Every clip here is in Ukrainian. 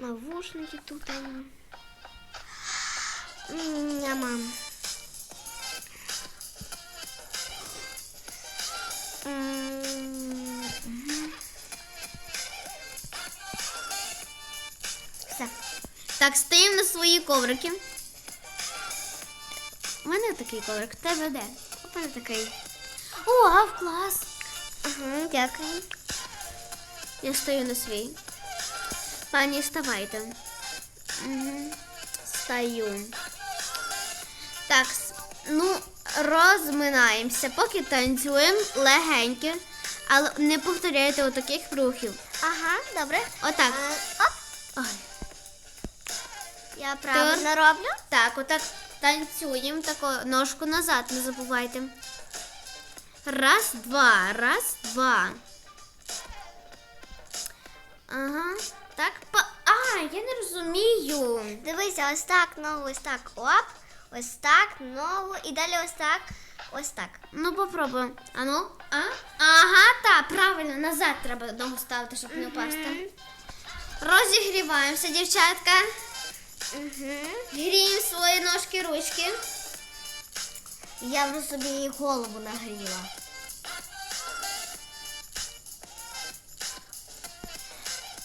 Навушники тут. Няма. Все. Так, стоїмо на свої коврики. У мене такий коврик, тебе де? У мене такий. О, а в клас. Ага, дякую. Я стою на свій. Пані, вставайте. Угу. Стою. Так, ну, розминаємося, поки танцюємо легенько, але не повторяйте отаких рухів. Ага, добре. Отак. Е, Оп, Ой. я правильно роблю. Так, отак танцюємо, тако ножку назад, не забувайте. Раз, два, раз, два. Ага. Так. А, я не розумію. Дивися, ось так, ногу, ось так. Оп. Ось так, ногу. І далі ось так. Ось так. Ну, попробуємо. А ну? А? Ага, так, правильно, назад треба ногу ставити, щоб не впасти. Розігріваємося, дівчатка. Угу. Гріємо свої ножки, ручки. Я вже собі її голову нагріла.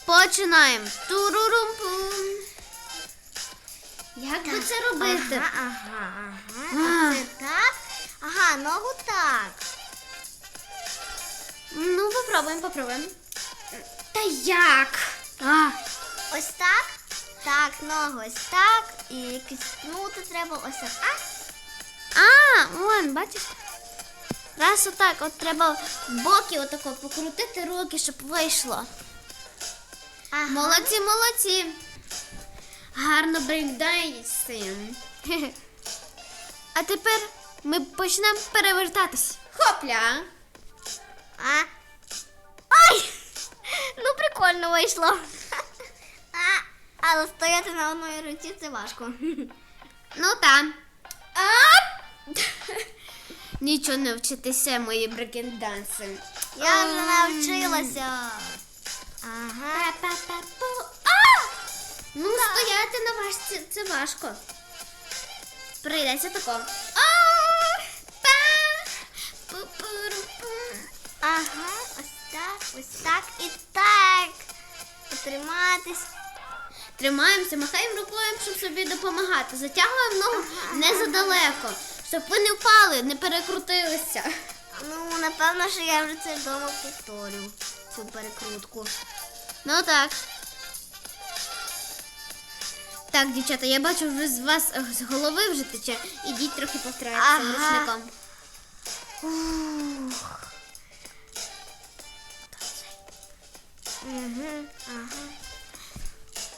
Починаємо. Турурум-пум. Як би це робити? Ага, ага, ага. Це так? Ага, ногу так. Ну, попробуємо, попробуємо. Та як? А, Ось так. Так, ногу ось так. І якось пнути треба ось так. А? а вон, бачиш? Раз отак, от треба боки отако покрутити руки, щоб вийшло. Ага. Молодці, молодці. Гарно брейкдансимо. А тепер ми почнемо перевертатись. Хопля. А? Ой! Ну, прикольно вийшло. А, але стояти на одній руці це важко. Ну там. А! Нічого не вчитися, мої брейкданси. Я вже навчилася. Ага. Па-па-па-пу. А! Ну, стояти на важці це важко. Прийдеться тако. А! Па! Пу-пу-ру-пу. Ага, ось так, ось так і так. Потриматись. Тримаємося, махаємо рукою, щоб собі допомагати. Затягуємо ногу не задалеко, щоб ви не впали, не перекрутилися. Ну, напевно, що я вже це вдома повторю. Цю перекрутку. Ну так. Так, дівчата, я бачу, вже з вас е, з голови вже тече. Ідіть трохи повторяйтеся Ага. ручником. Ух. Угу, ага.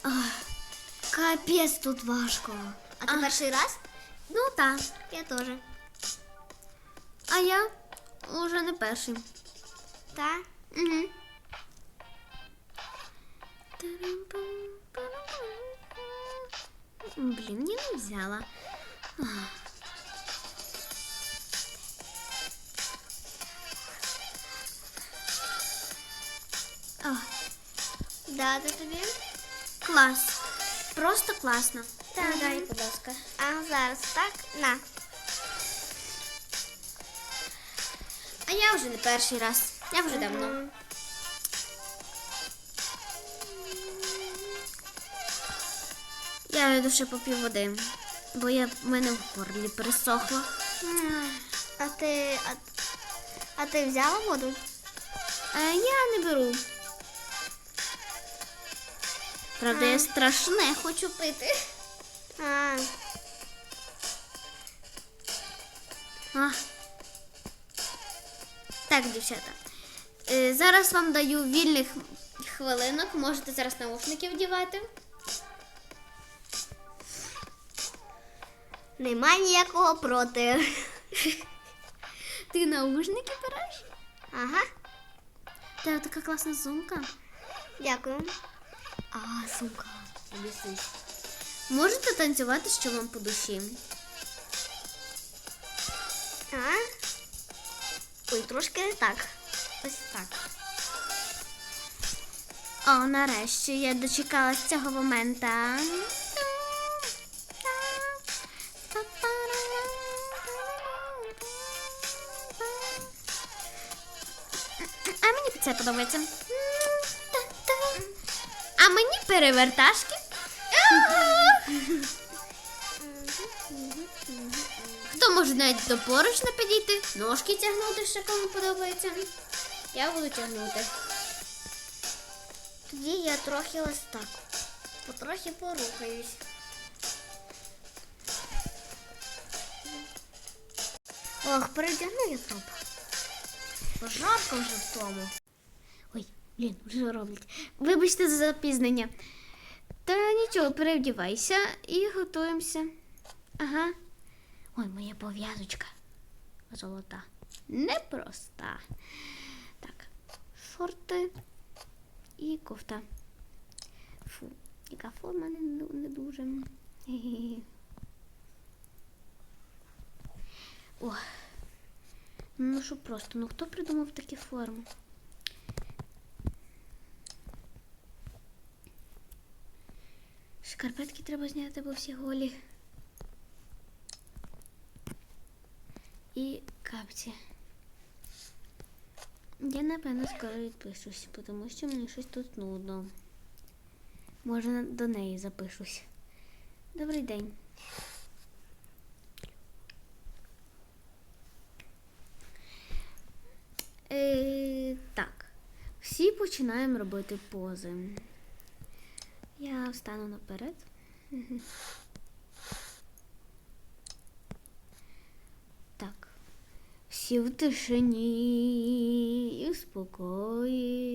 Ах, Капець тут важко. А ти А. перший раз? ну так. Я теж. А я уже не перший. Так? Угу. Блін, я не взяла. Ох, Да, це тобі? клас. Просто класно. Так. Дай, будь ласка. А зараз так? На. А я вже не перший раз. Я вже давно. Я йду ще попів води, бо я в мене в горлі пересохло. А ти. А, а ти взяла воду? А я не беру. Правда, я страшне хочу пити. А, А. Так, дівчата. Е, Зараз вам даю вільних хвилинок. Можете зараз наушники вдівати. Нема ніякого проти. Ти наушники береш? Ага, Тебе така класна сумка. дякую. А, сумка. Можете танцювати, що вам по душі. А? Ой, трошки не так. Ось так. О, нарешті я дочекалась цього моменту. Це подобається. А мені переверташки. Хто може навіть до поручня підійти, ножки тягнути, що кому подобається. Я буду тягнути. Тоді я трохи ось так. Потрохи порухаюсь. Ох, передягну я топ. Пожарка вже в тому. Блін, вже роблять. Вибачте за запізнення. Та нічого, перевдівайся і готуємося. Ага. Ой, моя пов'язочка. Золота. Непроста. Так, шорти і кофта. Фу, яка форма не, не дуже. Хе-хе-хе. О. Ну що просто, ну хто придумав такі форми? Шкарпетки треба зняти, бо всі голі. І капці. Я напевно скоро відпишусь, тому що мені щось тут нудно. Може до неї запишусь. Добрий день. Е, так. Всі починаємо робити пози. Я встану наперед. Так. Всі в тишині і в спокої.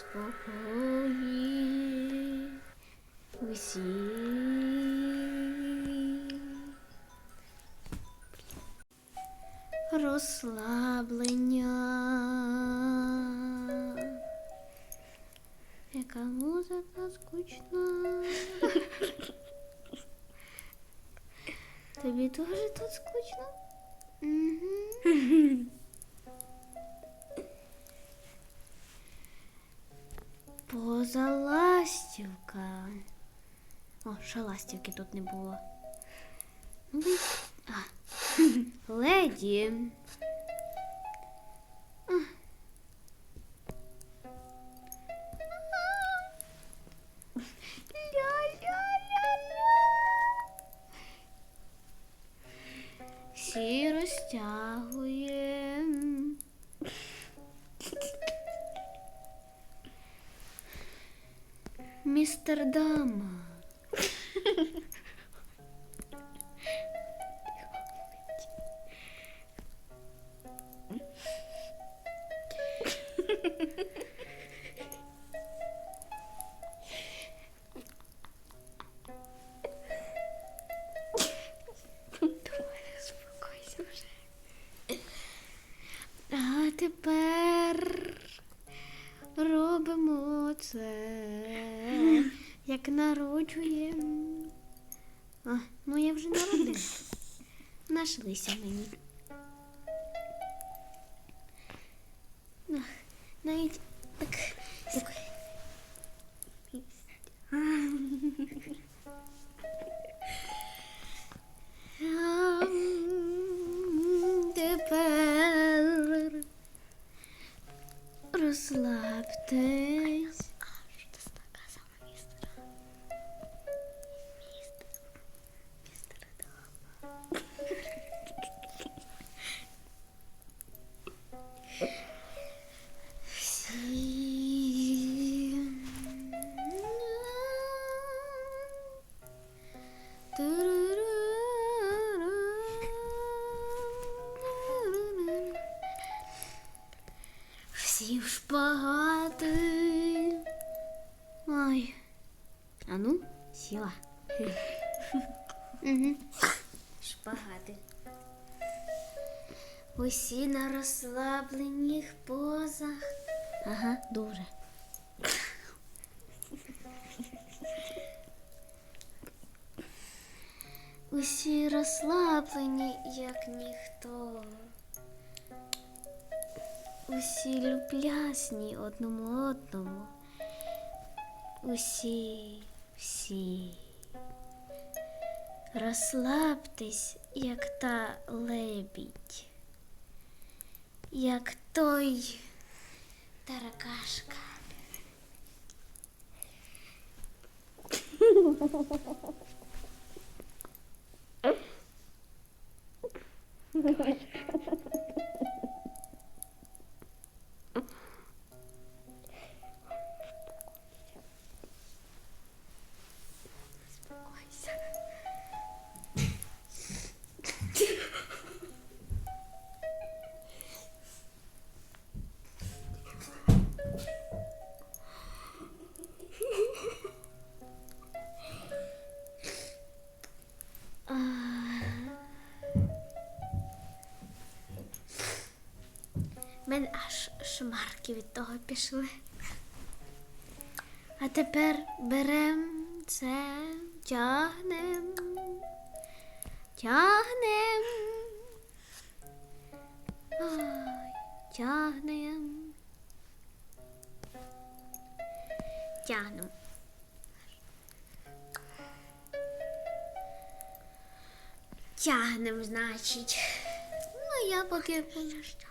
Спокої усі. Розслаблення. Яка музика скучна. Тобі теж тут скучно? Угу. О, ще ластівки тут не було. Ну, А. Леді. Нашлися мені. Ах, Навіть так. як- Ам, Тепер розслабтесь. Шпагати. Усі на розслаблених позах. Ага, дуже. Усі розслаблені, як ніхто. Усі люблясні одному одному. Усі, всі. Розслабтесь, як та лебідь, як той таракашка. В мене аж шмарки від того пішли. А тепер берем це, тягнем, тягнем. Ой, тягнем. Тягнем. Тягнем, значить. Ну, я поки шариком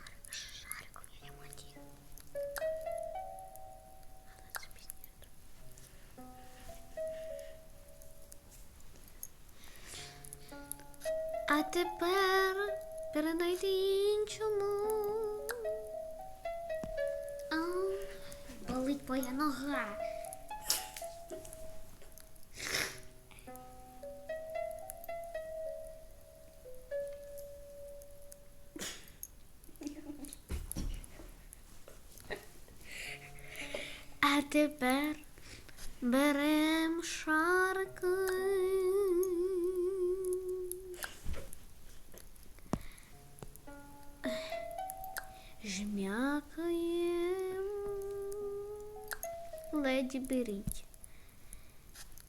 А тепер передайте іншому. А, болить моя нога. Леді беріть.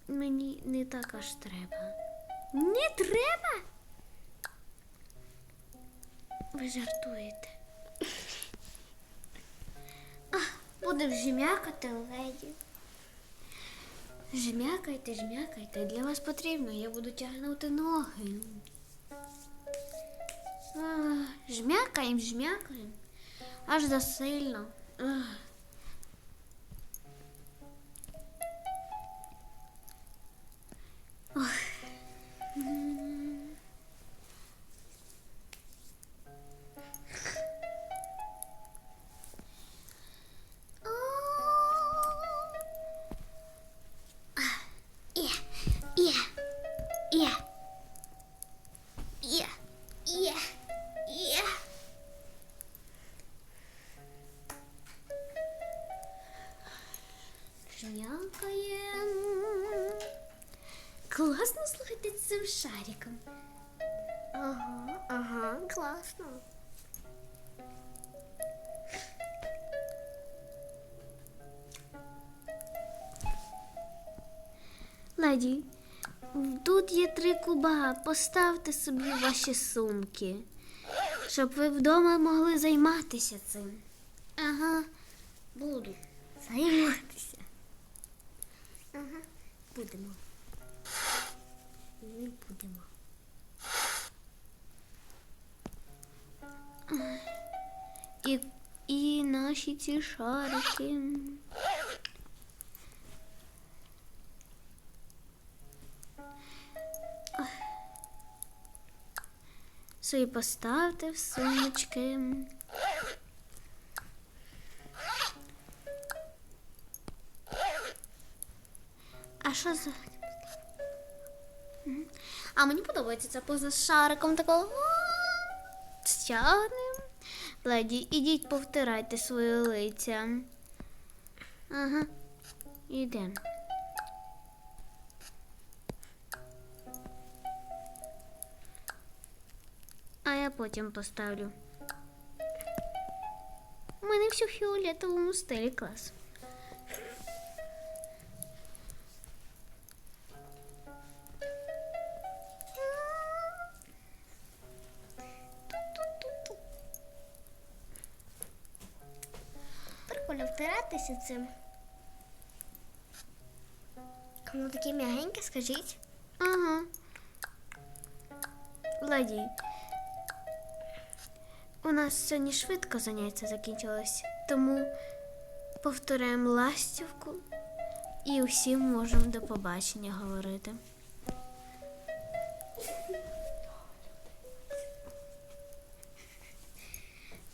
Мені не так аж треба. Не треба? Ви жартуєте. Будемо жмякати леді. Жмякайте, жмякайте. Для вас потрібно, я буду тягнути ноги. А, Жмякаємо, жмякаємо. Аж засильно. Ах. Леді, тут є три куба. Поставте собі ваші сумки, щоб ви вдома могли займатися цим. Ага, буду. Займатися. Ага, будемо. І будемо. І, і наші ці шарики. Собі поставте в сумочки. А що за. А мені подобається ця поза з шариком такого. Стягнем. Леді, ідіть повтирайте свої лиця. Ага. Ідемо. Потім поставлю. У мене все в фіолетовому стилі клас. Прикольно втиратися цим. Воно таке м'ягеньке, скажіть. Ага. Леді. У нас сьогодні швидко заняття закінчилось, тому повторяємо ластівку і усім можемо до побачення говорити.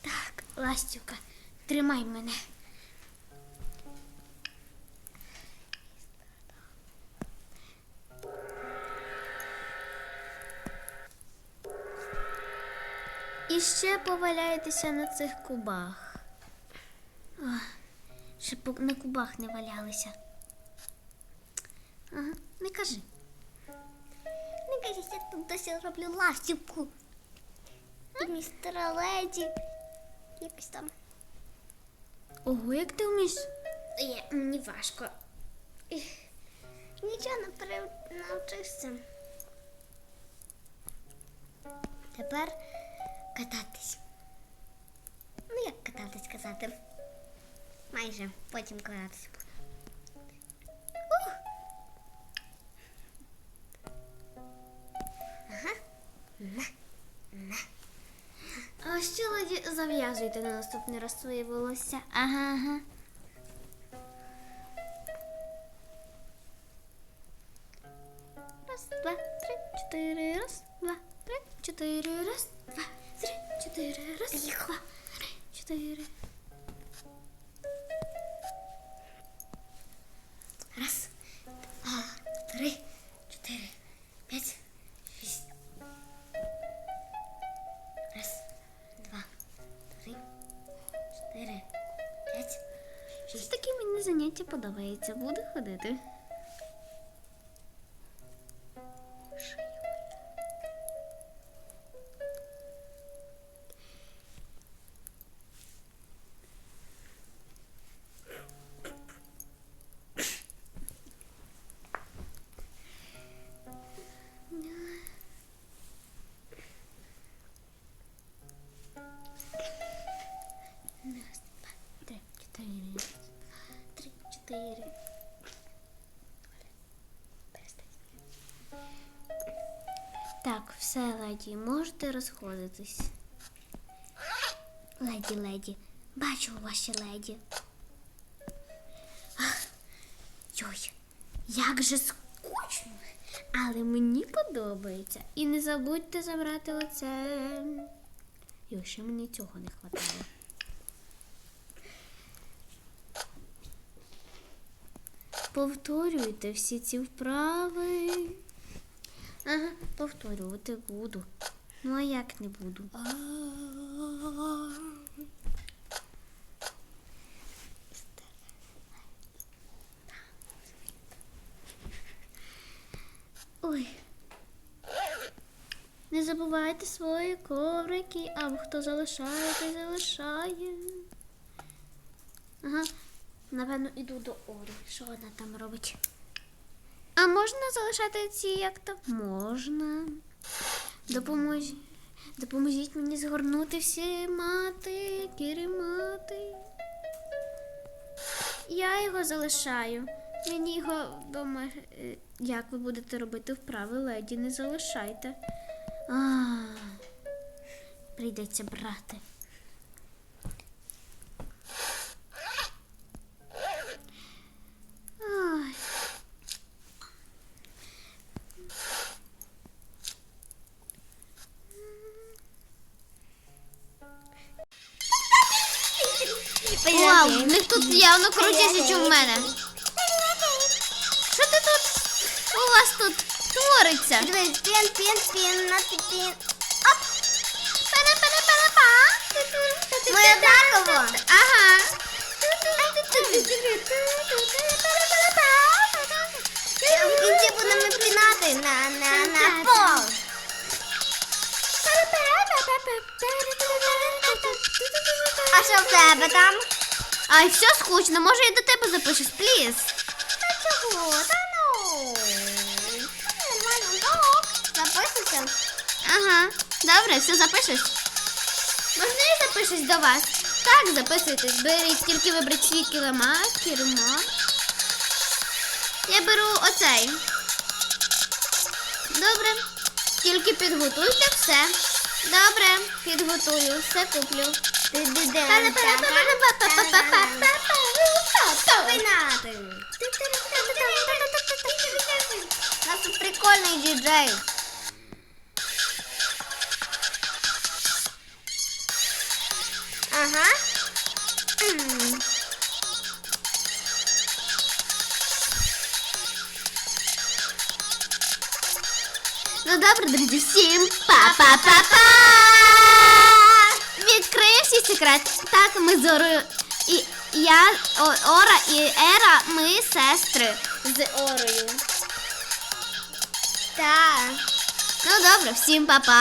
Так, ластівка, тримай мене. І ще поваляйтеся на цих кубах. Ах, щоб на кубах не валялися. Ага, не кажи. Не кажіть, я тут досі роблю ластівку. Містера леді. Якось там. Ого, як ти вмієш? Є, мені важко. Нічого не навчився. Тепер кататись. Ну, як кататись казати? Майже потім. Ух! Ага. А леді зав'язуйте на наступний раз своє волосся. Ага, ага. Заняття подобається. Буду ходити. Так, все, леді, можете розходитись. Леді, леді, бачу ваші леді. Йой, як же скучно. Але мені подобається. І не забудьте забрати оце. Йой, ще мені цього не хватало. Повторюйте всі ці вправи. Ага, повторювати буду. Ну а як не буду? Ой. Не забувайте свої коврики, або хто залишає, той залишає. Ага, напевно, іду до Орі. Що вона там робить? А можна залишати ці як то? Можна. Допомож... Допоможіть мені згорнути всі мати, кіримати. Я його залишаю. Мені його вдома. е, Як ви будете робити вправи, леді, не залишайте. А, прийдеться брати. В мене. Що ти тут? У вас тут твориться? Дивись, пін, пін, пін, на пін. Ми однаково. Ага. В кінці будемо пінати на, на, на пол. А що в тебе там? Ай, все скучно, може я до тебе запишусь, пліз. Та чого? Та ну. Нормально. Так. Записуйся. Ага, добре, все запишеш. Можна я запишусь до вас? Так, записуйтесь, беріть, тільки виберіть свій килимак, кермак. Я беру оцей. Добре. Тільки підготуйте все. Добре, підготую, все куплю. У нас тут прикольний діджей. Ага. Ну добре, друзі, всім па-па-па-па! Відкрию всі секрет. Так, ми з Орою і я, О- Ора і Ера, ми сестри з Орою. Так. Ну добре, всім па-па.